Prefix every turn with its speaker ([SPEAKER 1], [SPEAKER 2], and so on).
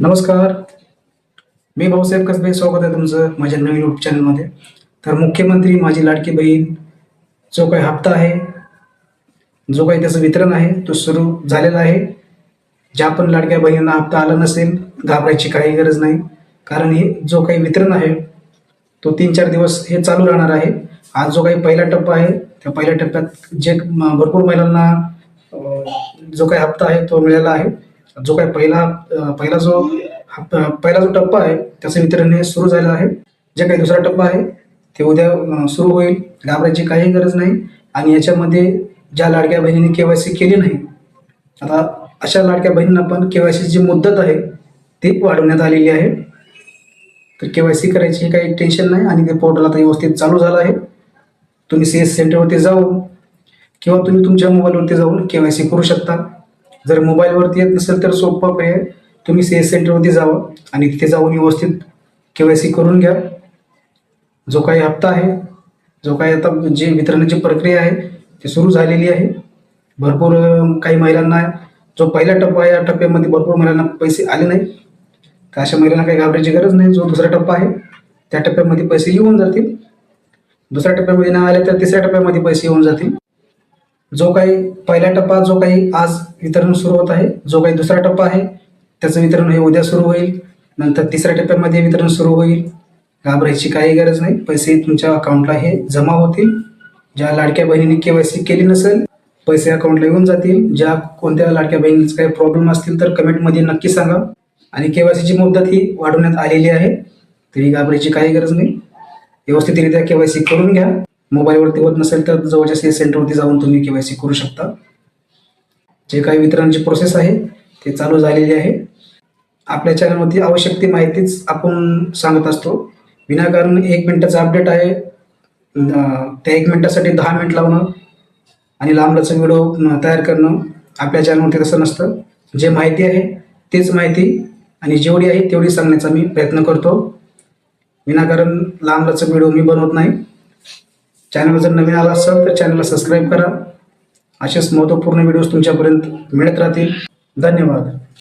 [SPEAKER 1] नमस्कार. मी भाऊसाहेब कसबे स्वागत आहे तुमचं माझ्या नवीन यूट्यूब चॅनलमध्ये तर मुख्यमंत्री माझी लाडकी बहीण जो काही हप्ता आहे जो काही त्याचं वितरण आहे तो सुरू झालेला आहे. ज्या पण लाडक्या बहिणींना हप्ता आला नसेल घाबरायची काही गरज नाही. कारण हे जो काही वितरण आहे तो तीन चार दिवस हे चालू राहणार आहे. आज जो काही पहिला टप्पा आहे त्या पहिल्या टप्प्यात जे भरपूर महिलांना जो काही हप्ता आहे तो मिळाला आहे. जो काय पहिला पहिला जो पहिला जो टप्पा आहे त्याचं वितरण हे सुरू झालं आहे. जे काही दुसरा टप्पा आहे ते उद्या सुरू होईल. घाबरायची काही गरज नाही. आणि याच्यामध्ये ज्या लाडक्या बहिणींनी सी केली नाही आता अशा लाडक्या बहिणींना पण के वाय सी जी मुदत आहे ती वाढवण्यात आलेली आहे. तर के वाय सी करायची काही टेन्शन नाही आणि ते पोर्टल आता व्यवस्थित चालू झालं आहे. तुम्ही सी एस सेंटरवरती जाऊन किंवा तुम्ही तुमच्या मोबाईलवरती जाऊन के वाय सी करू शकता. जर मोबाईलवरती येत नसेल तर सोपं पर्याय तुम्ही सी एस सेंटरवरती जावं आणि तिथे जाऊन व्यवस्थित के वाय सी करून घ्या. जो काही हप्ता आहे जो काही आता जे वितरणाची प्रक्रिया आहे ती सुरू झालेली आहे. भरपूर काही महिलांना जो पहिला टप्पा आहे या टप्प्यामध्ये भरपूर महिलांना पैसे आले नाही. तर अशा महिलांना काही घाबरायची गरज नाही. जो दुसरा टप्पा आहे त्या टप्प्यामध्ये पैसे येऊन जातील. दुसऱ्या टप्प्यामध्ये नाही आले तर तिसऱ्या टप्प्यामध्ये पैसे येऊन जातील. जो काही पहिला टप्पा जो काही आज वितरण सुरू होत आहे जो काही दुसरा टप्पा आहे त्याचं वितरण हे उद्या सुरू होईल. नंतर तिसऱ्या टप्प्यामध्ये वितरण सुरू होईल. घाबरायची काही गरज नाही. पैसे तुमच्या अकाउंटला हे जमा होतील. ज्या लाडक्या बहिणीने के वाय सी केली नसेल पैसे अकाउंटला येऊन जातील. ज्या कोणत्या लाडक्या बहिणीचे काही प्रॉब्लेम असतील तर कमेंटमध्ये नक्की सांगा. आणि के वाय सीची मुदत ही वाढवण्यात आलेली आहे. तरी घाबरायची काही गरज नाही. व्यवस्थितरित्या के वाय सी करून घ्या. मोबाईलवरती होत नसेल तर जवळच्या सी सेंटरवरती जाऊन तुम्ही के वाय सी करू शकता. जे काही वितरणाची प्रोसेस आहे ते चालू झालेली आहे. आपल्या चॅनलवरती आवश्यक ती माहितीच आपण सांगत असतो. विनाकारण एक मिनटाचा अपडेट आहे. त्या एक मिनटासाठी दहा मिनिट लावणं आणि लांबलचं व्हिडिओ तयार करणं आपल्या चॅनलवरती तसं नसतं. जे माहिती आहे तीच माहिती आणि जेवढी आहे तेवढी सांगण्याचा मी प्रयत्न करतो. विनाकारण लांबलचं व्हिडिओ मी बनवत नाही. चॅनल जर नवीन आला असेल तर चॅनलला सबस्क्राईब करा. असेच महत्त्वपूर्ण व्हिडिओज तुमच्यापर्यंत मिळत राहतील. धन्यवाद.